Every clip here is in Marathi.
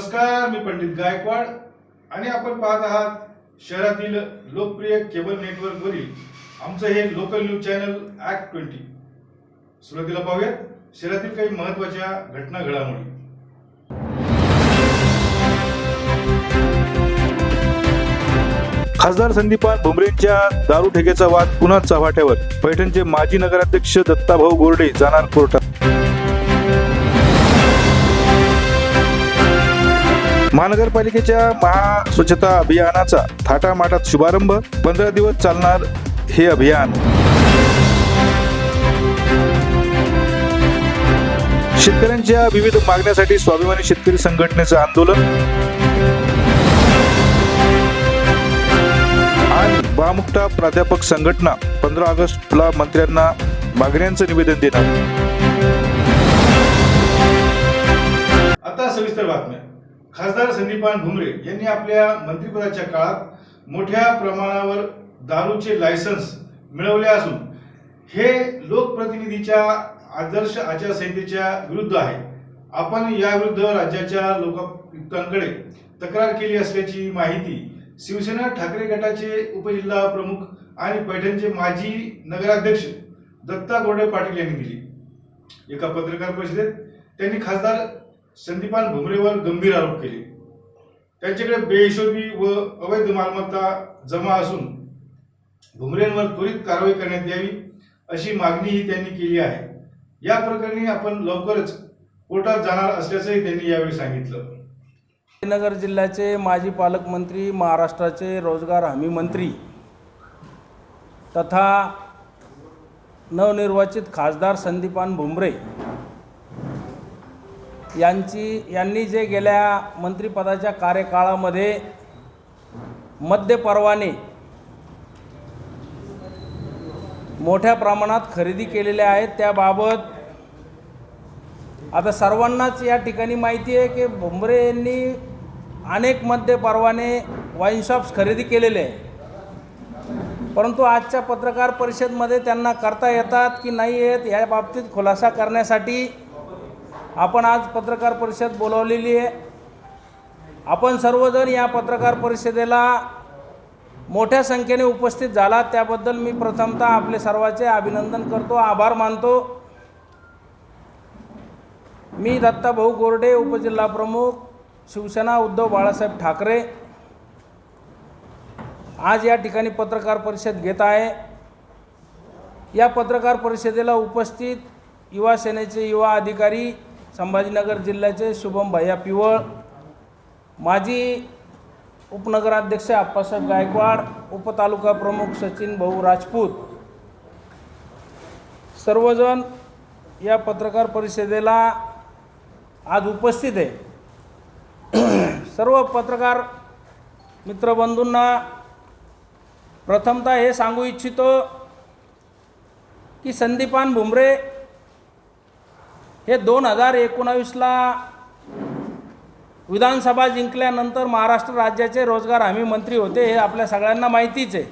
नमस्कार मी पंडित गायकवाड आणि आपण पाहत आहात शहरातील लोकप्रिय केबल नेटवर्क वरील आमचं हे local news channel act twenty सुरुवातीला पाहूयात शहरातील काही महत्त्वाच्या घटना घडामोडी खासदार संदीपान भुमरेंच्या दारू ठेकेचा वाद पुन्हा चव्हाट्यावर. पैठणचे माजी नगराध्यक्ष दत्ताभाऊ गोरडे जाणार कोर्टात. महानगरपालिकेच्या महा स्वच्छता अभियानाचा थाटामाटात शुभारंभ. पंधरा दिवस चालणार हे अभियान. शेतकऱ्यांच्या विविध मागण्यासाठी स्वाभिमानी शेतकरी संघटनेचं आंदोलन. आणि बामुक्ता प्राध्यापक संघटना पंधरा ऑगस्टला मंत्र्यांना मागण्यांचं निवेदन देणार. आता सविस्तर बातम्या. खासदार संदीपान भुमरे यांनी आपल्या मंत्रिपदाच्या काळात मोठ्या प्रमाणावर दारूचे लायसन्स मिळवले असून हे लोकप्रतिनिधीच्या आदर्श आचारसंहितेच्या विरुद्ध आहे. आपण याविरुद्ध राज्याच्या लोकायुक्तांकडे तक्रार केली असल्याची माहिती शिवसेना ठाकरे गटाचे उपजिल्हा प्रमुख आणि पैठणचे माजी नगराध्यक्ष दत्ता गोडे पाटील यांनी दिली. एका पत्रकार परिषदेत त्यांनी खासदार संदीपान भुमरेवर गंभीर आरोप केले. त्यांच्याकडे बेहिशोबी व अवैध मालमत्ता जमा असून भुमरेंवर त्वरित कारवाई करण्यात यावी अशी मागणीही त्यांनी केली आहे. या प्रकरणी आपण लवकरच कोर्टात जाणार असल्याचंही त्यांनी यावेळी सांगितलं. नगर जिल्ह्याचे माजी पालकमंत्री महाराष्ट्राचे रोजगार हमी मंत्री तथा नवनिर्वाचित खासदार संदीपान भुमरे यांची यांनी जे गेल्या मंत्रिपदाच्या कार्यकाळामध्ये मद्य परवाने मोठ्या प्रमाणात खरेदी केलेल्या आहेत त्याबाबत आता सर्वांनाच या ठिकाणी माहिती आहे की भुमरे यांनी अनेक मद्य परवाने वाईन शॉप्स खरेदी केलेले आहे परंतु आजच्या पत्रकार परिषदमध्ये त्यांना करता येतात की नाही येत या बाबतीत खुलासा करण्यासाठी आपण आज पत्रकार परिषद बोलावलेली आहे. आपण सर्वजण या पत्रकार परिषदेला मोठ्या संख्येने उपस्थित झाला त्याबद्दल मी प्रथमतः आपले सर्वांचे अभिनंदन करतो आभार मानतो. मी दत्ताभाऊ गोरडे उपजिल्हा प्रमुख शिवसेना उद्धव बाळासाहेब ठाकरे आज या ठिकाणी पत्रकार परिषद घेत आहे. या पत्रकार परिषदेला उपस्थित युवा सेनेचे युवा अधिकारी संभाजीनगर जिल्ह्याचे शुभम भैया पिवळ माजी उपनगराध्यक्ष आप्पासाहेब गायकवाड उपतालुका प्रमुख सचिन भाऊ राजपूत. सर्वजण या पत्रकार परिषदेला आज उपस्थित आहे. सर्व पत्रकार मित्रबंधूंना प्रथमतः हे सांगू इच्छितो की संदीपान भुमरे हे दोन हजार एकोणावीसला विधानसभा जिंकल्यानंतर महाराष्ट्र राज्याचे रोजगार हमी मंत्री होते हे आपल्या सगळ्यांना माहितीच आहे.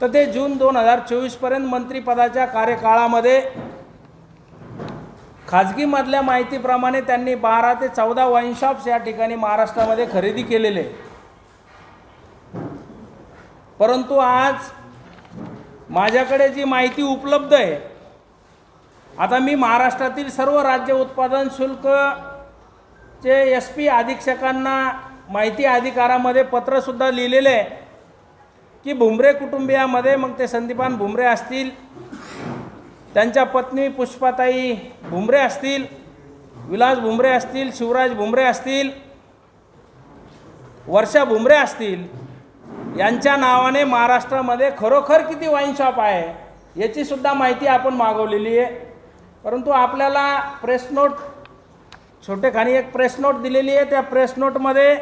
तर ते जून दोन हजार चोवीसपर्यंत मंत्रिपदाच्या कार्यकाळामध्ये खाजगीमधल्या माहितीप्रमाणे त्यांनी बारा ते चौदा वाईन शॉप्स या ठिकाणी महाराष्ट्रामध्ये खरेदी केलेले. परंतु आज माझ्याकडे जी माहिती उपलब्ध आहे आता मी महाराष्ट्रातील सर्व राज्य उत्पादन शुल्क चे एस पी अधीक्षकांना माहिती अधिकारामध्ये पत्रसुद्धा लिहिलेले आहे की भुमरे कुटुंबियामध्ये मग ते संदीपान भुमरे असतील त्यांच्या पत्नी पुष्पाताई भुमरे असतील विलास भुमरे असतील शिवराज भुमरे असतील वर्षा भुमरे असतील यांच्या नावाने महाराष्ट्रामध्ये खरोखर किती वाईन शॉप आहे याचीसुद्धा माहिती आपण मागवलेली आहे. परंतु आपल्याला प्रेस नोट छोटेखानी एक प्रेस नोट दिलेली आहे. त्या प्रेस नोटमध्ये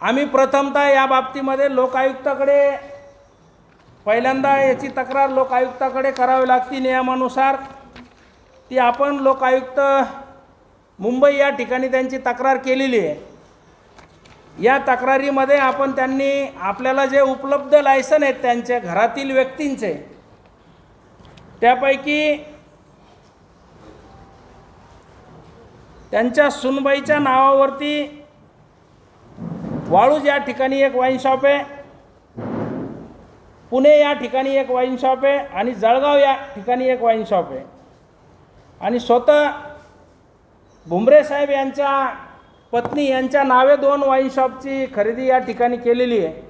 आम्ही प्रथमतः या बाबतीमध्ये लोकायुक्ताकडे पहिल्यांदा याची तक्रार लोकायुक्ताकडे करावी लागती नियमानुसार. ती आपण लोकायुक्त मुंबई या ठिकाणी त्यांची तक्रार केलेली आहे. या तक्रारीमध्ये आपण त्यांनी आपल्याला जे उपलब्ध लायसन आहेत त्यांच्या घरातील व्यक्तींचे त्यापैकी त्यांच्या सुनबाईच्या नावावरती वाळूज या ठिकाणी एक वाईन शॉप आहे. पुणे या ठिकाणी एक वाईन शॉप आहे आणि जळगाव या ठिकाणी एक वाईन शॉप आहे. आणि स्वतः भुमरे साहेब यांच्या पत्नी यांच्या नावे दोन वाईन शॉपची खरेदी या ठिकाणी केलेली आहे.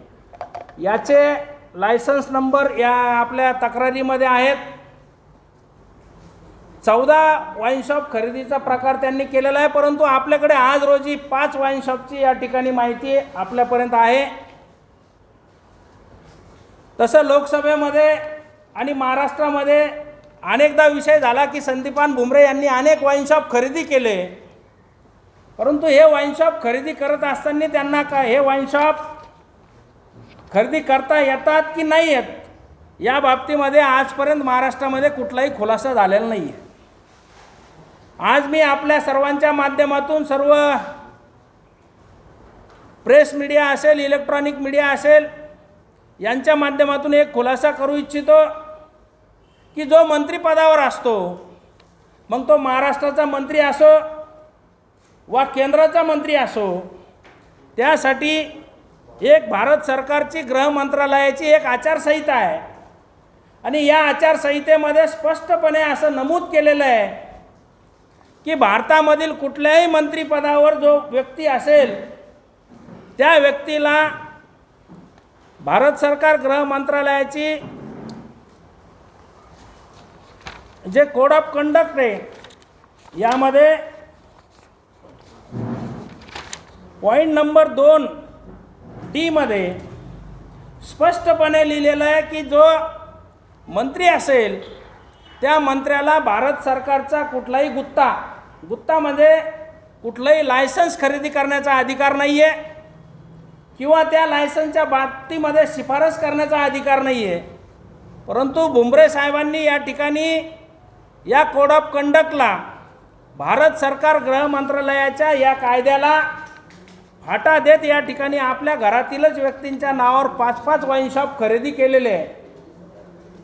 याचे लायसन्स नंबर या आपल्या तक्रारीमध्ये आहेत. चौदा वाईन शॉप खरेदीचा प्रकार त्यांनी केलेला आहे परंतु आपल्याकडे आज रोजी पाच वाईन शॉपची या ठिकाणी माहिती आपल्यापर्यंत आहे. तसं लोकसभेमध्ये आणि महाराष्ट्रामध्ये अनेकदा विषय झाला की संदीपान भुमरे यांनी अनेक वाईनशॉप खरेदी केले. परंतु हे वाईन शॉप खरेदी करत असताना त्यांना का हे वाईन शॉप खरेदी करता येतात की नाही येत? या बाबतीमध्ये आजपर्यंत महाराष्ट्रामध्ये कुठलाही खुलासा झालेला नाही आहे आज मी आपल्या सर्वांच्या माध्यमातून सर्व प्रेस मीडिया असेल इलेक्ट्रॉनिक मीडिया असेल यांच्या माध्यमातून एक खुलासा करू इच्छितो की जो मंत्रिपदावर असतो मग तो महाराष्ट्राचा मंत्री असो वा केंद्राचा मंत्री असो त्यासाठी एक भारत सरकारची गृह मंत्रालयाची एक आचारसंहिता आहे. आणि या आचारसंहितेमध्ये स्पष्टपणे असं नमूद केलेलं आहे की भारतामधील कुठल्याही मंत्रिपदावर जो व्यक्ती असेल त्या व्यक्तीला भारत सरकार गृह मंत्रालयाची जे कोड ऑफ कंडक्ट आहे यामध्ये पॉईंट नंबर दोन डीमध्ये स्पष्टपणे लिहिलेलं आहे की जो मंत्री असेल त्या मंत्र्याला भारत सरकारचा कुठलाही गुत्ता गुप्तामध्ये कुठलंही लायसन्स खरेदी करण्याचा अधिकार नाही आहे किंवा त्या लायसन्सच्या बाबतीमध्ये शिफारस करण्याचा अधिकार नाही आहे परंतु भुमरे साहेबांनी या ठिकाणी या कोड ऑफ कंडक्टला भारत सरकार गृह मंत्रालयाच्या या कायद्याला फाटा देत या ठिकाणी आपल्या घरातीलच व्यक्तींच्या नावावर पाच पाच वाईन शॉप खरेदी केलेले आहे.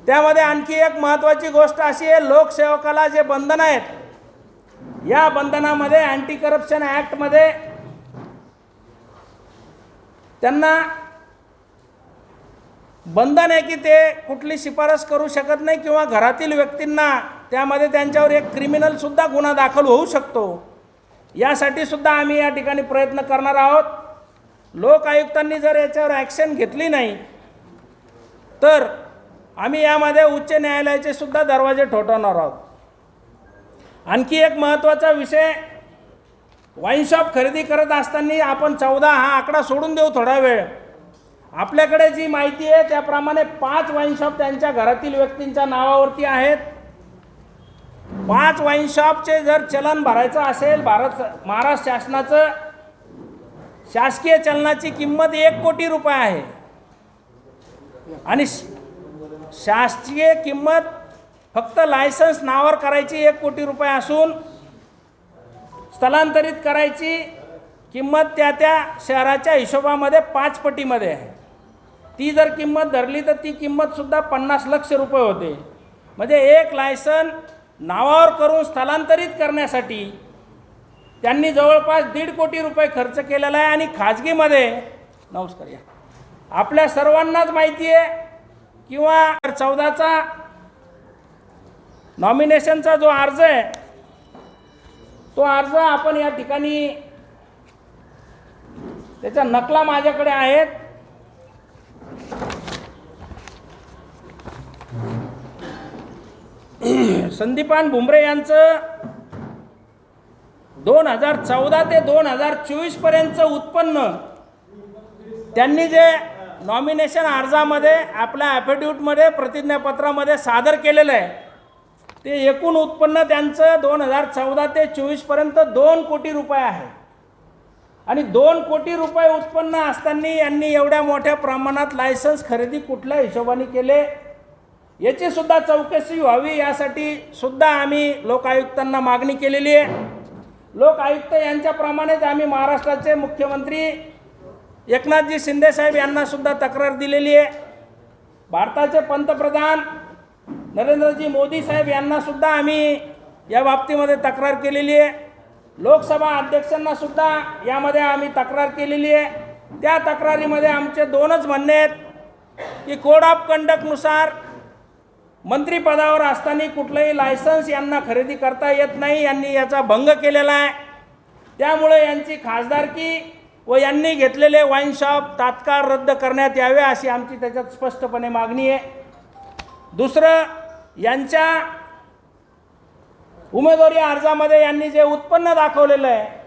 त्यामध्ये आणखी एक महत्त्वाची गोष्ट अशी आहे लोकसेवकाला जे बंधन आहेत या बंधनामध्ये अँटी करप्शन ॲक्टमध्ये त्यांना बंधन आहे की ते कुठली शिफारस करू शकत नाही किंवा घरातील व्यक्तींना त्यामध्ये त्यांच्यावर एक क्रिमिनलसुद्धा गुन्हा दाखल होऊ शकतो. यासाठी सुद्धा आम्ही या ठिकाणी प्रयत्न करणार आहोत. लोक आयुक्तांनी जर याच्यावर ॲक्शन घेतली नाही तर आम्ही यामध्ये उच्च न्यायालयाचे सुद्धा दरवाजे ठोठवणार आहोत. आणखी एक महत्त्वाचा विषय वाईन शॉप खरेदी करत असताना आपण चौदा हा आकडा सोडून देऊ थोडा वेळ. आपल्याकडे जी माहिती आहे त्याप्रमाणे पाच वाईन शॉप त्यांच्या घरातील व्यक्तींच्या नावावरती आहेत. पाच वाईन शॉपचे जर चलन भरायचं असेल भारत महाराष्ट्र शासनाचं शासकीय चलनाची किंमत एक कोटी रुपये आहे. आणि श- शासकीय किंमत फक्त लायसन्स नावावर करायची एक कोटी रुपये असून स्थलांतरित करायची किंमत त्या त्या शहराच्या हिशोबामध्ये पाच पटीमध्ये आहे. ती जर किंमत धरली तर ती किंमतसुद्धा पन्नास लक्ष रुपये होते. म्हणजे एक लायसन नावावर करून स्थलांतरित करण्यासाठी त्यांनी जवळपास दीड कोटी रुपये खर्च केलेला आहे आणि खाजगीमध्ये नमस्कार या आपल्या सर्वांनाच माहिती आहे किंवा चौदाचा नॉमिनेशनचा जो अर्ज आहे तो अर्ज आपण या ठिकाणी त्याच्या नकला माझ्याकडे आहेत. संदीपान भुमरे यांचं दोन हजार चौदा ते दोन हजार चोवीसपर्यंतचं उत्पन्न त्यांनी जे नॉमिनेशन अर्जामध्ये आपल्या ॲफिडेविटमध्ये प्रतिज्ञापत्रामध्ये सादर केलेलं आहे ते एकूण उत्पन्न त्यांचं दोन हजार चौदा ते चोवीसपर्यंत दोन कोटी रुपये आहे. आणि दोन कोटी रुपये उत्पन्न असताना यांनी एवढ्या मोठ्या प्रमाणात लायसन्स खरेदी कुठल्या हिशोबाने केले? याची सुद्धा चौकशी व्हावी यासाठी सुद्धा आम्ही लोकायुक्तांना मागणी केलेली आहे. लोक आयुक्त यांच्याप्रमाणेच आम्ही महाराष्ट्राचे मुख्यमंत्री एकनाथजी शिंदेसाहेब यांनासुद्धा तक्रार दिलेली आहे. भारताचे पंतप्रधान नरेंद्रजी मोदी साहेब यांना सुद्धा आम्ही या बाबतीमध्ये तक्रार केलेली आहे. लोकसभा अध्यक्षांना सुद्धा यामध्ये आम्ही तक्रार केलेली आहे. त्या तक्रारीमध्ये आमचे दोनच म्हणणे आहेत की कोड ऑफ कंडक्टनुसार मंत्रिपदावर असताना कुठलंही लायसन्स यांना खरेदी करता येत नाही यांनी याचा भंग केलेला आहे. त्यामुळे यांची खासदारकी व यांनी घेतलेले वाईन शॉप तात्काळ रद्द करण्यात यावे अशी आमची त्याच्यात स्पष्टपणे मागणी आहे. दुसरं यांच्या उमेदवारी अर्जामध्ये यांनी जे उत्पन्न दाखवलेलं आहे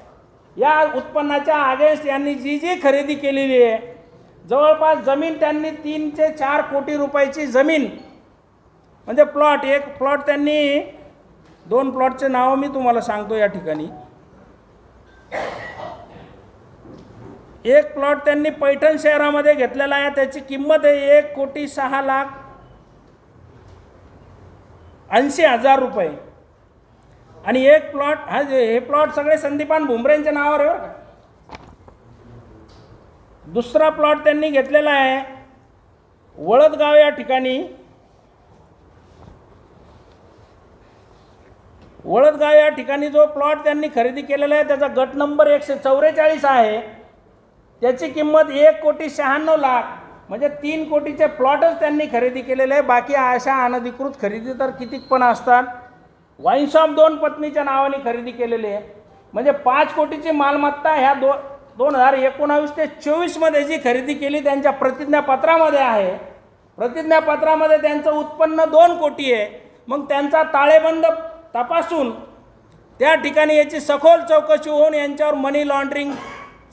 या उत्पन्नाच्या अगेन्स्ट यांनी जी जी खरेदी केलेली आहे जवळपास जमीन त्यांनी तीन ते चार कोटी रुपयाची जमीन म्हणजे प्लॉट एक प्लॉट त्यांनी दोन प्लॉटचे नावं मी तुम्हाला सांगतो या ठिकाणी. एक प्लॉट त्यांनी पैठण शहरामध्ये घेतलेला आहे त्याची किंमत आहे एक कोटी सहा लाख ऐंशी हजार रुपये. आणि एक प्लॉट हा हे प्लॉट सगळे संदीपान भुमरेंच्या नावावर आहे बरं का? दुसरा प्लॉट त्यांनी घेतलेला आहे वळदगाव या ठिकाणी. वळदगाव या ठिकाणी जो प्लॉट त्यांनी खरेदी केलेला आहे त्याचा गट नंबर एकशे चौवेचाळीस आहे. त्याची किंमत एक कोटी शहाण्णव लाख. म्हणजे तीन कोटीचे प्लॉटच त्यांनी खरेदी केलेले आहे बाकी अशा अनधिकृत खरेदी तर कितीक पण असतात. वाईन दोन पत्नीच्या नावाने खरेदी केलेली आहे. म्हणजे पाच कोटीची मालमत्ता ह्या दो दोन हजार एकोणावीस ते चोवीसमध्ये जी खरेदी केली त्यांच्या प्रतिज्ञापत्रामध्ये आहे. प्रतिज्ञापत्रामध्ये त्यांचं उत्पन्न दोन कोटी आहे. मग त्यांचा ताळेबंद तपासून त्या ठिकाणी याची सखोल चौकशी होऊन यांच्यावर मनी लॉन्ड्रिंग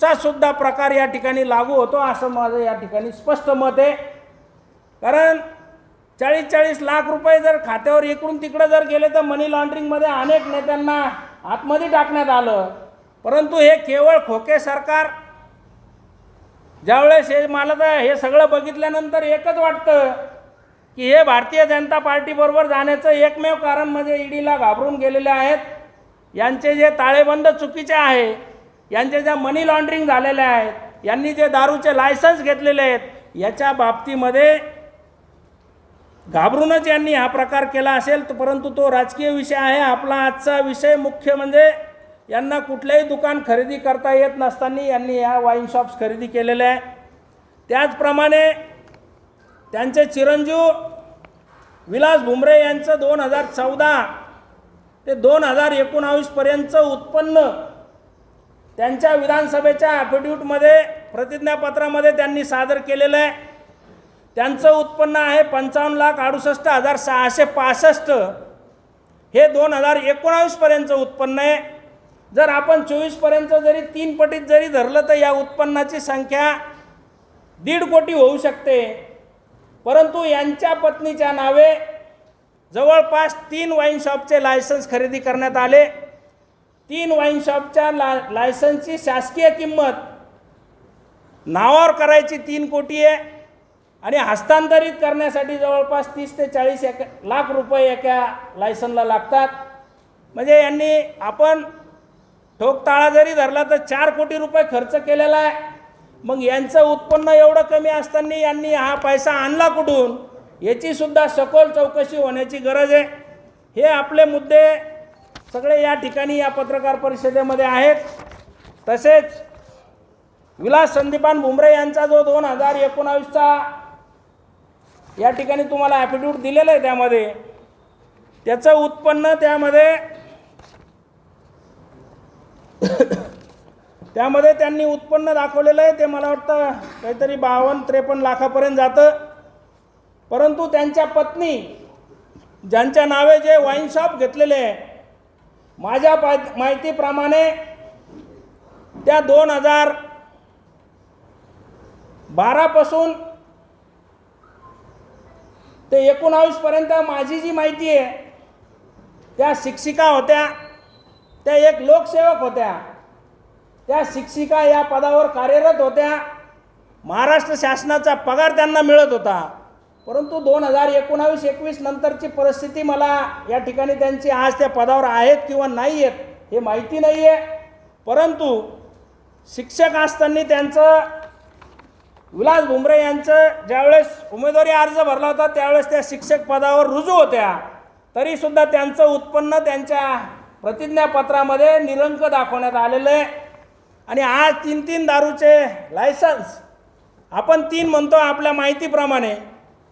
चा सुद्धा प्रकार या ठिकाणी लागू होतो असं माझं या ठिकाणी स्पष्ट मत आहे. कारण चाळीस चाळीस लाख रुपये जर खात्यावर इकडून तिकडं जर गेले तर मनी लॉन्ड्रिंगमध्ये अनेक नेत्यांना आतमध्ये टाकण्यात आलं. परंतु हे केवळ खोके सरकार ज्यावेळेस हे मला तर हे सगळं बघितल्यानंतर एकच वाटतं की हे भारतीय जनता पार्टीबरोबर जाण्याचं एकमेव कारण म्हणजे ईडीला घाबरून गेलेले आहेत. यांचे जे ताळेबंद चुकीचे आहे यांच्या ज्या मनी लॉन्ड्रिंग झालेल्या आहेत यांनी जे दारूचे लायसन्स घेतलेले आहेत याच्या बाबतीमध्ये घाबरूनच यांनी हा प्रकार केला असेल तर परंतु तो राजकीय विषय आहे. आपला आजचा विषय मुख्य म्हणजे यांना कुठलंही दुकान खरेदी करता येत नसताना यांनी ह्या वाईन शॉप्स खरेदी केलेल्या आहे. त्याचप्रमाणे त्यांचे चिरंजीव विलास भुमरे यांचं दोन हजार चौदा ते दोन हजार एकोणावीसपर्यंतचं उत्पन्न त्यांच्या विधानसभेच्या ॲफिडेविटमध्ये प्रतिज्ञापत्रामध्ये त्यांनी सादर केलेलं आहे. त्यांचं उत्पन्न आहे पंचावन्न लाख अडुसष्ट हजार सहाशे पासष्ट. हे दोन हजार एकोणावीसपर्यंतचं उत्पन्न आहे. जर आपण चोवीसपर्यंत जरी तीन पटीत जरी धरलं तर या उत्पन्नाची संख्या दीड कोटी होऊ शकते. परंतु यांच्या पत्नीच्या नावे जवळपास तीन वाईन शॉपचे लायसन्स खरेदी करण्यात आले. तीन वाईन शॉपच्या ला लायसन्सची शासकीय किंमत. नावावर करायची तीन कोटी आहे. आणि हस्तांतरित करण्यासाठी जवळपास तीस ते चाळीस एक लाख रुपये एका लायसनला लागतात. म्हणजे यांनी आपण ठोकताळा जरी धरला तर चार कोटी रुपये खर्च केलेला आहे. मग यांचं उत्पन्न एवढं कमी असताना यांनी हा पैसा आणला कुठून? याचीसुद्धा सखोल चौकशी होण्याची गरज आहे. हे आपले मुद्दे सगळे या ठिकाणी या पत्रकार परिषदेमध्ये आहेत. तसेच विलास संदीपान भुमरे यांचा जो दोन हजार एकोणावीसचा या ठिकाणी तुम्हाला ॲफिडेविट दिलेलं आहे त्यामध्ये त्याचं उत्पन्न त्यामध्ये त्यामध्ये त्यांनी उत्पन्न दाखवलेलं आहे ते मला वाटतं काहीतरी बावन्न त्रेपन्न लाखापर्यंत जातं. परंतु त्यांच्या पत्नी ज्यांच्या नावे जे वाईन शॉप घेतलेले आहे माझ्या पा माहितीप्रमाणे त्या दोन हजार बारापासून ते एकोणावीसपर्यंत माझी जी माहिती आहे त्या शिक्षिका होत्या त्या एक लोकसेवक होत्या त्या शिक्षिका या पदावर कार्यरत होत्या महाराष्ट्र शासनाचा पगार त्यांना मिळत होता. परंतु दोन हजार एकोणावीस एकवीस नंतरची परिस्थिती मला या ठिकाणी त्यांची आज त्या पदावर आहेत किंवा नाही आहेत हे माहिती नाही आहे परंतु शिक्षक असताना त्यांचं विलास भुमरे यांचं ज्यावेळेस उमेदवारी अर्ज भरला होता त्यावेळेस त्या शिक्षक पदावर रुजू होत्या. तरीसुद्धा त्यांचं उत्पन्न त्यांच्या प्रतिज्ञापत्रामध्ये निरंक दाखवण्यात आलेलं आहे. आणि आज तीन तीन दारूचे लायसन्स आपण तीन म्हणतो आपल्या माहितीप्रमाणे.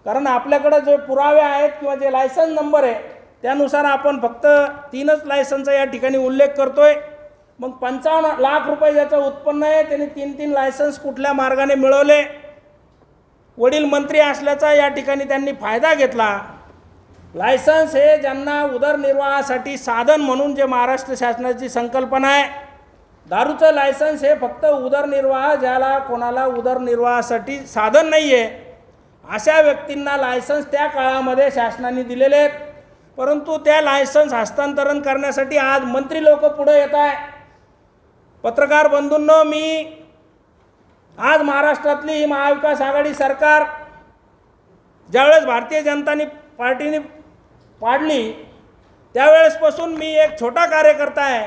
कारण आपल्याकडं जे पुरावे आहेत किंवा जे लायसन्स नंबर आहे त्यानुसार आपण फक्त तीनच लायसनचा या ठिकाणी उल्लेख करतो आहे मग पंचावन्न लाख रुपये ज्याचं उत्पन्न आहे त्यांनी तीन तीन लायसन्स कुठल्या मार्गाने मिळवले? वडील मंत्री असल्याचा या ठिकाणी त्यांनी फायदा घेतला. लायसन्स हे ज्यांना उदरनिर्वाहासाठी साधन म्हणून जे महाराष्ट्र शासनाची संकल्पना आहे दारूचं लायसन्स हे फक्त उदरनिर्वाह ज्याला कोणाला उदरनिर्वाहासाठी साधन नाही आहे अशा व्यक्तींना लायसन्स त्या काळामध्ये शासनाने दिलेले आहेत. परंतु त्या लायसन्स हस्तांतरण करण्यासाठी आज मंत्री लोक पुढं येत आहे. पत्रकार बंधूंनो मी आज महाराष्ट्रातली ही महाविकास आघाडी सरकार ज्यावेळेस भारतीय जनतानी पार्टीने पाडली त्यावेळेसपासून मी एक छोटा कार्यकर्ता आहे.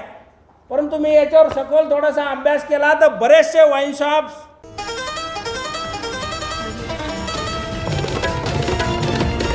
परंतु मी याच्यावर सखोल थोडासा अभ्यास केला तर बरेचसे वाईन शॉप्स